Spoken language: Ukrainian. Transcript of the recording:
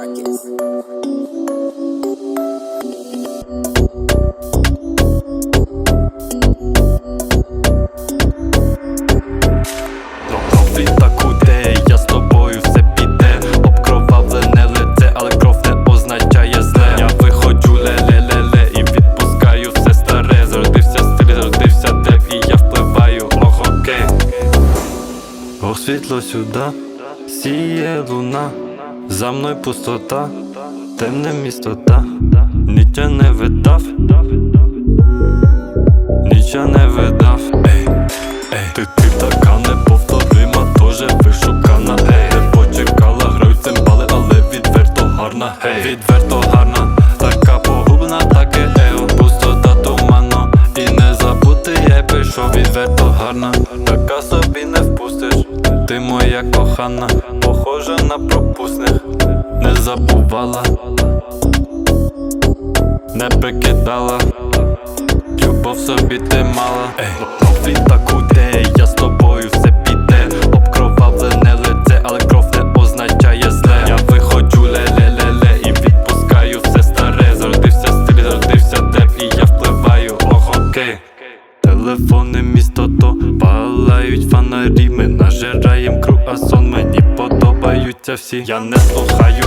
Arcus. Ох, світло сюди, сіє луна За мною пустота, темне місто та не видав Нічого не видав, ей, ей Ти, ти така неповторима, тоже вишукана, ей Не почекала, грають цимбали, але відверто гарна, ей Відверто гарна, я пішов Відверто гарна, така собі не впустиш. Ти моя кохана, похожа на пропусних. Не забувала, не прикидала. Любов собі ти мала. Ей, Профі та куде, палають фонарі Ми нажираєм круасон, мені подобаються всі. Я не слухаю